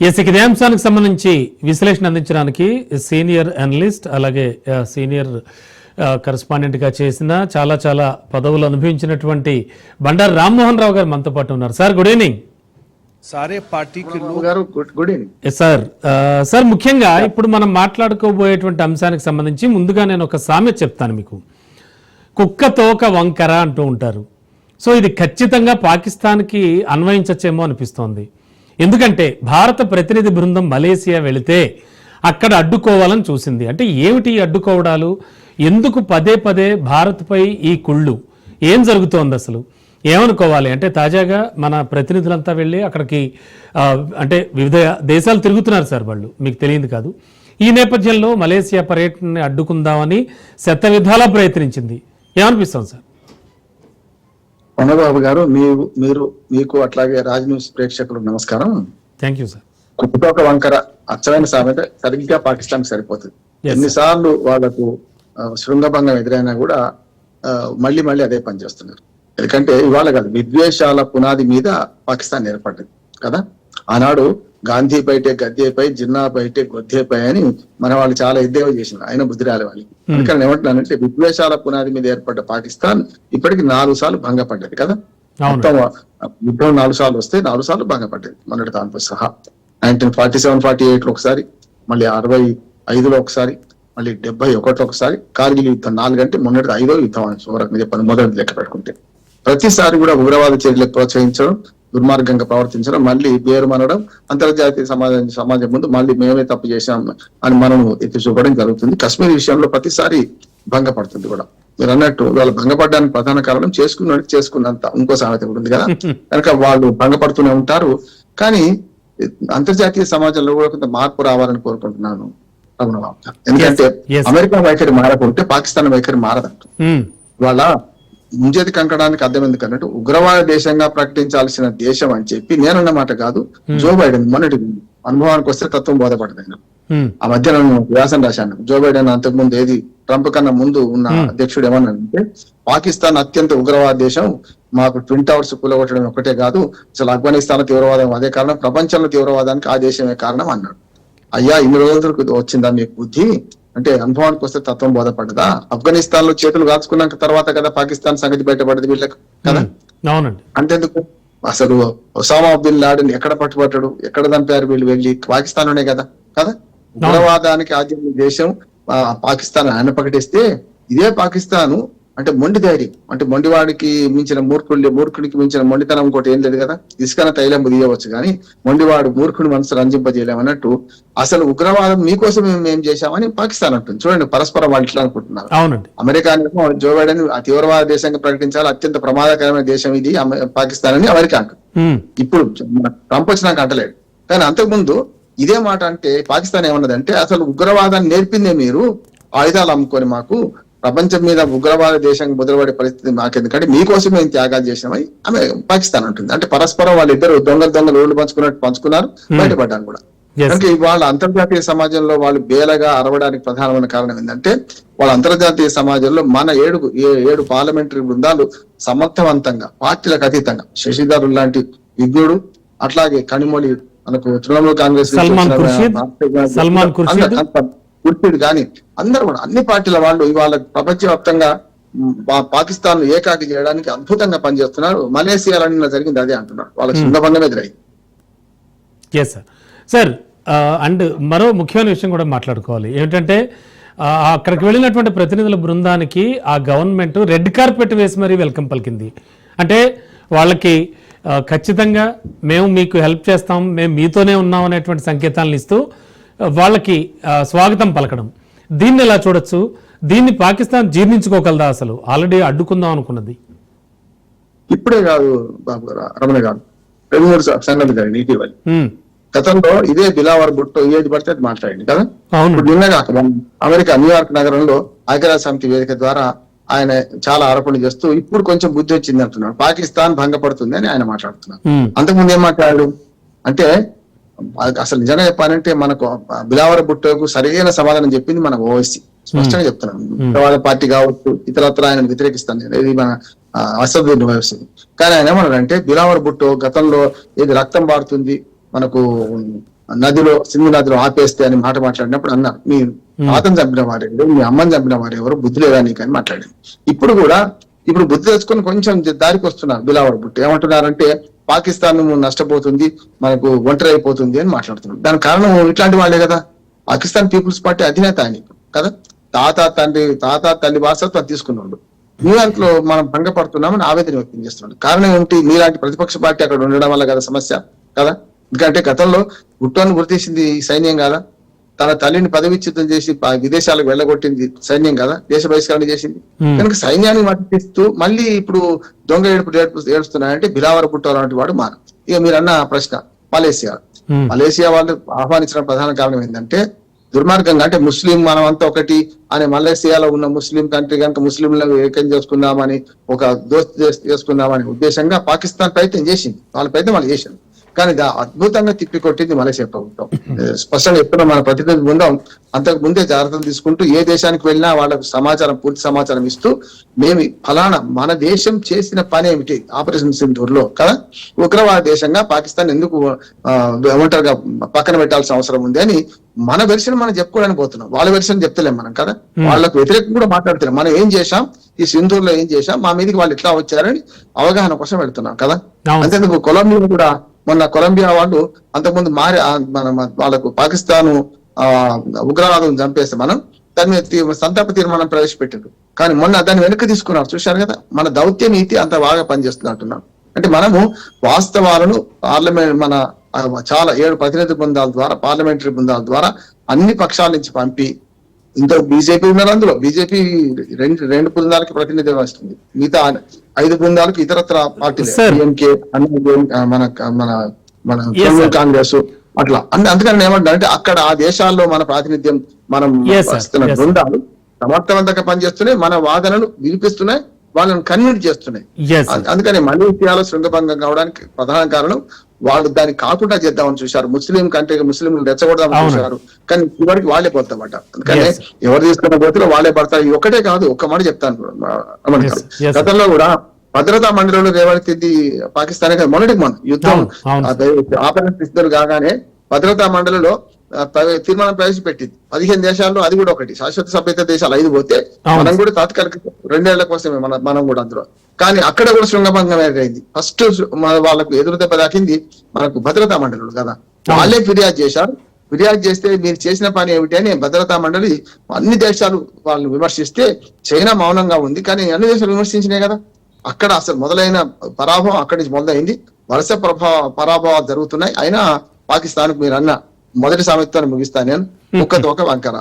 Yes ఇక అంశాలకు సంబంధించి విశ్లేషణ అందించడానికి సీనియర్ అనలిస్ట్ అలాగే సీనియర్ కరస్పాండెంట్గా చేసిన చాలా చాలా పదవులు అనుభవించినటువంటి బండారు రామ్మోహన్ రావు గారు మనతో పాటు ఉన్నారు. సార్ గుడ్ ఈవినింగ్ సారే party good evening sir sir ముఖ్యంగా ఇప్పుడు మనం మాట్లాడుకోబోయేటువంటి అంశానికి సంబంధించి ముందుగా నేను ఒక సామెత చెప్తాను మీకు. కుక్క తోక వంకర అంటూ ఉంటారు. సో ఇది ఖచ్చితంగా పాకిస్తాన్కి అన్వయించచ్చేమో అనిపిస్తోంది. ఎందుకంటే భారత ప్రతినిధి బృందం మలేసియా వెళితే అక్కడ అడ్డుకోవాలని చూసింది. అంటే ఏమిటి అడ్డుకోవడాలు? ఎందుకు పదే పదే భారత్పై ఈ కుళ్ళు? ఏం జరుగుతోంది అసలు? ఏమనుకోవాలి? అంటే తాజాగా మన ప్రతినిధులంతా వెళ్ళి అక్కడికి అంటే వివిధ దేశాలు తిరుగుతున్నారు సార్ వాళ్ళు. మీకు తెలియదు కాదు. ఈ నేపథ్యంలో మలేసియా పర్యటనని అడ్డుకుందామని శత విధాలా ప్రయత్నించింది. ఏమనిపిస్తుంది సార్? వనబాబు గారు మీరు మీరు మీకు అట్లాగే రాజ్ న్యూస్ ప్రేక్షకులకు నమస్కారం. థ్యాంక్ యూ సార్ కుప్పతోక వంకర అచ్చమైన సామెత సరిగ్గా పాకిస్తాన్ సరిపోతుంది. ఎన్నిసార్లు వాళ్ళకు శృంగభంగం ఎదురైనా కూడా మళ్ళీ మళ్ళీ అదే పని చేస్తున్నారు. ఎందుకంటే ఇవాళ కాదు విద్వేషాల పునాది మీద పాకిస్తాన్ ఏర్పడ్డది. కదా? ఆనాడు గాంధీ బయటే గద్దెపై జిన్నా బయటే గొద్దెపై అని మన వాళ్ళు చాలా ఎద్దేవా చేసింది ఆయన బుద్ధి రాలే వాళ్ళకి అందుకని ఏమంటున్నానంటే విద్వేషాల పునాది మీద ఏర్పడ్డ పాకిస్తాన్ ఇప్పటికి నాలుగు సార్లు భంగపడ్డది కదా? మొత్తం యుద్ధం నాలుగు సార్లు వస్తే నాలుగు సార్లు భంగపడ్డది మొన్నటి దాంతో సహా. నైన్టీన్ ఫార్టీ సెవెన్ ఫార్టీ ఎయిట్లో ఒకసారి మళ్ళీ అరవై ఐదులో ఒకసారి మళ్ళీ డెబ్బై ఒకటిలో ఒకసారి కార్గిల్ యుద్ధం నాలుగంటే మొన్నటి ఐదో యుద్ధం అని సువరకు చెప్పాను మొదటి లెక్క పెట్టుకుంటే. ప్రతిసారి కూడా ఉగ్రవాద చర్యలకు ప్రోత్సహించడం దుర్మార్గంగా ప్రవర్తించడం మళ్ళీ పేరు మనడం అంతర్జాతీయ సమాజం సమాజం ముందు మళ్ళీ మేమే తప్పు చేశాం అని మనం ఎత్తి చూపడం జరుగుతుంది. కశ్మీర్ విషయంలో ప్రతిసారి భంగపడుతుంది కూడా. మీరు అన్నట్టు వాళ్ళు భంగపడడానికి ప్రధాన కారణం చేసుకున్నట్టు చేసుకున్నంత ఇంకో సామెత కూడా ఉంది కదా. కనుక వాళ్ళు భంగపడుతూనే ఉంటారు. కానీ అంతర్జాతీయ సమాజంలో కూడా కొంత మార్పు రావాలని కోరుకుంటున్నాను. ఎందుకంటే. అమెరికా వైఖరి మారకుంటే పాకిస్తాన్ వైఖరి మారదంట. ఉమ్, వాళ్ళ ముంజేది కంకడానికి అర్థం ఎందుకన్నట్టు ఉగ్రవాద దేశంగా ప్రకటించాల్సిన దేశం అని చెప్పి నేనన్న మాట కాదు. జో బైడెన్ మొన్నటి అనుభవానికి వస్తే తత్వం ఉమ్, ఆ మధ్య నేను వ్యాసం రాశాను. జో బైడెన్ అంతకుముందు ఏది ట్రంప్ కన్నా ముందు ఉన్న అధ్యక్షుడు ఏమన్నాడంటే పాకిస్తాన్ అత్యంత ఉగ్రవాద దేశం మాకు ట్విన్ టవర్స్ కూలగొట్టడం ఒకటే కాదు అసలు ఆఫ్ఘనిస్తాన్ తీవ్రవాదం అదే కారణం ప్రపంచంలో తీవ్రవాదానికి ఆ దేశమే కారణం అన్నాడు. అయ్యా ఇన్ని రోజులకు వచ్చిందా మీకు బుద్ధి? అంటే అనుభవానికి వస్తే తత్వం బోధపడ్డదా ఆఫ్ఘనిస్తాన్లో చేతులు కాల్చుకున్నాక తర్వాత కదా పాకిస్తాన్ సంగతి బయటపడ్డది వీళ్ళకి? కదా? అవునండి. అంతెందుకు? అసలు ఒసామా బిన్ లాడెన్ ఎక్కడ పట్టుబట్టాడు ఎక్కడ చంపారు వీళ్ళు వెళ్ళి? పాకిస్తాన్లోనే కదా? కదా ఉగ్రవాదానికి ఆద్యం దేశం ఆ, పాకిస్తాన్ ఆయన ప్రకటిస్తే ఇదే పాకిస్తాన్ అంటే మొండి ధైర్యం. అంటే మొండివాడికి మించిన మూర్ఖుడి మూర్ఖుడికి మించిన మొండితనం ఇంకోటి ఏం లేదు కదా? ఇసుకన తైలం తీయవచ్చు కానీ మొండివాడు మూర్ఖుడి మనసు రంజింపజేయలేమన్నట్టు అసలు ఉగ్రవాదం మీకోసం మేము ఏం చేశామని పాకిస్తాన్ అంటుంది. చూడండి పరస్పరం వాళ్ళు ఇట్లా అనుకుంటున్నారు. అవునండి. అమెరికా జో బైడెన్ ఆ తీవ్రవాద దేశంగా ప్రకటించాలి అత్యంత ప్రమాదకరమైన దేశం ఇది పాకిస్తాన్ అని అమెరికా అంటుంది. ఇప్పుడు ట్రంప్ వచ్చినాక అంటలేడు కానీ అంతకుముందు ఇదే మాట అంటే పాకిస్తాన్ ఏమన్నదంటే అసలు ఉగ్రవాదాన్ని నేర్పిందే మీరు ఆయుధాలు అమ్ముకొని మాకు ప్రపంచం మీద ఉగ్రవాద దేశం ముద్రపడే పరిస్థితి మాకెందుకంటే మీకోసం మేము త్యాగాలు చేసినామని ఆమె పాకిస్తాన్ అంటుంది. అంటే పరస్పరం వాళ్ళిద్దరు దొంగలు దొంగలు రోడ్లు పంచుకున్నట్టు పంచుకున్నారు బయటపడ్డాను కూడా. కనుక ఇవాళ అంతర్జాతీయ సమాజంలో వాళ్ళు బేలగా అరవడానికి ప్రధానమైన కారణం ఏంటంటే వాళ్ళ అంతర్జాతీయ సమాజంలో మన ఏడు ఏడు పార్లమెంటరీ బృందాలు సమర్థవంతంగా పార్టీలకు అతీతంగా శశిధర్ లాంటి విజ్ఞుడు అట్లాగే కనిమొళి మనకు తృణమూల్ కాంగ్రెస్ సల్మాన్ ఖుర్షీద్ కానీ అందరూ కూడా అన్ని పార్టీల వాళ్ళు ఇవాళ ప్రపంచవ్యాప్తంగా పాకిస్తాన్ ఏకాకి చేయడానికి అద్భుతంగా పనిచేస్తున్నారు. మలేసియాలో నిన్న జరిగింది అదే అంటున్నారు. వాళ్ళకి శృంగభంగం ఎదురైంది ఎస్ సార్ సార్ అండ్ మరో ముఖ్యమైన విషయం కూడా మాట్లాడుకోవాలి. ఏమిటంటే అక్కడికి వెళ్ళినటువంటి ప్రతినిధుల బృందానికి ఆ గవర్నమెంట్ రెడ్ కార్పెట్ వేసి మరీ వెల్కమ్ పలికింది. అంటే వాళ్ళకి ఖచ్చితంగా మేము మీకు హెల్ప్ చేస్తాం మేము మీతోనే ఉన్నాం అనేటువంటి సంకేతాలను ఇస్తూ వాళ్ళకి స్వాగతం పలకడం. దీన్ని ఎలా చూడొచ్చు? దీన్ని పాకిస్తాన్ జీర్ణించుకోగలదా అసలు? ఆల్రెడీ అడ్డుకుందాం అనుకున్నది. ఇప్పుడే కాదు బాబు గారు రమణ గారు. మూడు సంగతి జరిగింది ఇటీవల ఉమ్, గతంలో ఇదే బిలావర్ బుట్టో ఏది పడితే అది మాట్లాడింది కదా? అవును. ఇప్పుడు నిన్నగా అమెరికా న్యూయార్క్ నగరంలో ఐక్యరాజ్య సమితి వేదిక ద్వారా ఆయన చాలా ఆరోపణలు చేస్తూ ఇప్పుడు కొంచెం బుద్ధి వచ్చింది అంటున్నాడు. పాకిస్తాన్ భంగపడుతుంది అని ఆయన మాట్లాడుతున్నారు. అంతకుముందు ఏం మాట్లాడాడు అంటే అసలు నిజంగా చెప్పాలంటే మనకు బిలావర్ బుట్టోకు సరైన సమాధానం చెప్పింది మన ఓవైసీ స్పష్టంగా చెప్తున్నాను. ఉగ్రవాద పార్టీ కావచ్చు ఇతరత్ర ఆయన వ్యతిరేకిస్తాను. నేను. ఇది మన అసదుద్దీన్ ఓవైసీ కానీ ఆయన ఏమన్నాడంటే బిలావర్ బుట్టో గతంలో ఏది రక్తం పారుతుంది మనకు నదిలో సింధు నదిలో ఆపేస్తే అని మాట మాట్లాడినప్పుడు అన్నారు. మీ తాతను చంపిన వారు ఎవరు మీ అమ్మని చంపిన వారు ఎవరు బుద్ధి లేదా నీకు అని మాట్లాడింది. ఇప్పుడు కూడా ఇప్పుడు బుద్ధి తెచ్చుకొని కొంచెం దారికి వస్తున్నారు బిలావర్ బుట్టి ఏమంటున్నారంటే పాకిస్తాన్ నష్టపోతుంది మనకు ఒంటరి అయిపోతుంది అని మాట్లాడుతున్నాడు. దాని కారణం ఇట్లాంటి వాళ్ళే కదా. పాకిస్తాన్ పీపుల్స్ పార్టీ అధినేత ఆయన కదా? తాత తండ్రి తాత తల్లి వారసత్వం తీసుకున్నాడు. మీ దాంట్లో మనం భంగపడుతున్నామని ఆవేదన వ్యక్తం చేస్తున్నాడు. కారణం ఏమిటి? మీలాంటి ప్రతిపక్ష పార్టీ అక్కడ ఉండడం వల్ల కదా సమస్య కదా? ఎందుకంటే గతంలో గుట్టాన్ని గుర్తించింది ఈ సైన్యం కదా? తన తల్లిని పదవిచ్యుతం చేసి విదేశాలకు వెళ్ళగొట్టింది సైన్యం కదా దేశ బహిష్కరణ చేసింది. కనుక సైన్యాన్ని మద్దతిస్తూ మళ్ళీ ఇప్పుడు దొంగ ఏడుపు ఏడుస్తున్నాయంటే బిలావర పుట్ట లాంటి వాడు మాన ఇక మీరు అన్న ప్రశ్న మలేసియా? మలేసియా వాళ్ళు ఆహ్వానించిన ప్రధాన కారణం ఏంటంటే దుర్మార్గంగా అంటే ముస్లిం మనం అంతా ఒకటి అనే మలేసియాలో ఉన్న ముస్లిం కంట్రీ కనుక ముస్లింలను ఏకం చేసుకుందామని ఒక దోస్త్ చేస్- చేసుకుందామనే ఉద్దేశంగా పాకిస్తాన్ ప్రయత్నం చేసింది. వాళ్ళ ప్రయత్నం వాళ్ళు చేసింది. కానీ దా- అద్భుతంగా తిప్పికొట్టింది మలేసియా ప్రభుత్వం. ఏ, స్పష్టంగా చెప్తున్నా మన ప్రతినిధి బృందం అంతకు ముందే జాగ్రత్తలు తీసుకుంటూ ఏ దేశానికి వెళ్ళినా వాళ్ళకు సమాచారం పూర్తి సమాచారం ఇస్తూ మేము ఫలానా మన దేశం చేసిన పని ఏమిటి? ఆపరేషన్ సింధూర్లో కదా? ఉగ్రవాద దేశంగా పాకిస్తాన్ ఎందుకు ఆ, ఏమంటారుగా పక్కన పెట్టాల్సిన అవసరం ఉంది అని మన వెర్షన్ మనం చెప్పుకోవడానికి పోతున్నాం. వాళ్ళ వెర్షన్ చెప్తలేం మనం కదా? వాళ్ళకు వ్యతిరేకం కూడా మాట్లాడుతున్నాం మనం ఏం చేశాం? ఈ సింధూర్లో ఏం చేశాం? మా మీదకి వాళ్ళు ఎట్లా వచ్చారని అవగాహన కోసం వెళ్తున్నాం కదా. అంతేందుకు కొలంబియా కూడా మొన్న కొలంబియా వాళ్ళు అంతకుముందు మారి మన వాళ్ళకు పాకిస్తాన్ ఆ ఉగ్రవాదం చంపేస్తే మనం దాని మీద సంతాప తీర్మానం ప్రవేశపెట్టారు కానీ మొన్న దాన్ని వెనక్కి తీసుకున్నారు. చూశారు కదా? మన దౌత్య నీతి అంత బాగా పనిచేస్తుంది అంటున్నాం అంటే మనము వాస్తవాలను పార్లమెంట్ మన చాలా ఏడు ప్రతినిధి బృందాల ద్వారా పార్లమెంటరీ బృందాల ద్వారా అన్ని పక్షాల నుంచి పంపి ఇంత బీజేపీ ఉన్నారు అందులో బీజేపీ రెండు రెండు బృందాలకి ప్రాతినిధ్యం వస్తుంది మిగతా ఐదు బృందాలకు ఇతరత్ర పార్టీలు. డిఎంకే మన మన మన తృణమూల్. కాంగ్రెస్ అట్లా అంటే అందుకని ఏమంటా అంటే అక్కడ ఆ దేశాల్లో మన ప్రాతినిధ్యం మనం. వస్తున్న. బృందాలు సమర్థవంతంగా పనిచేస్తున్నాయి మన వాదనలు వినిపిస్తున్నాయి వాళ్ళని కన్విన్స్ చేస్తున్నాయి. అందుకని మలేషియాలో శృంగభంగం కావడానికి ప్రధాన కారణం వాళ్ళు దాన్ని కాకుండా చేద్దామని చూశారు. ముస్లిం కంటే ముస్లింలు రెచ్చగొడదామని. చూశారు. కానీ చివరికి వాళ్ళే పోతామట అందుకని. ఎవరు తీసుకున్న గోతిలో వాళ్ళే పడతారు. ఒకటే కాదు ఒక్క మాట చెప్తాను. గతంలో కూడా భద్రతా మండలిలో రేవడితింది పాకిస్తాన్ కదా మొన్నటికి మొన్న యుద్ధం ఆపరేషన్ ఇద్దరు కాగానే భద్రతా మండలిలో తీర్మానం ప్రవేశపెట్టింది. పదిహేను దేశాల్లో అది కూడా ఒకటి. శాశ్వత సభ్యత దేశాలు ఐదు పోతే. మనం కూడా తాత్కాలిక రెండేళ్ళ కోసమే మన మనం కూడా అందులో. కానీ అక్కడ కూడా శృంగభంగం ఎదురైంది ఫస్ట్ వాళ్ళకు ఎదురు దెబ్బ తాకింది మనకు భద్రతా మండలుడు కదా. వాళ్ళే ఫిర్యాదు చేశారు. ఫిర్యాదు చేస్తే మీరు చేసిన పని ఏమిటి అని భద్రతా మండలి అన్ని దేశాలు వాళ్ళు విమర్శిస్తే చైనా మౌనంగా ఉంది. కానీ అన్ని దేశాలు విమర్శించినాయి కదా. అక్కడ అసలు మొదలైన పరాభవం అక్కడి నుంచి మొదలైంది. వరుస ప్రభావ పరాభవాలు జరుగుతున్నాయి. అయినా పాకిస్తాన్ మీరు అన్న మొదటి సామెతతో ముగిస్తాను నేను. ఒక్క తోక వంకర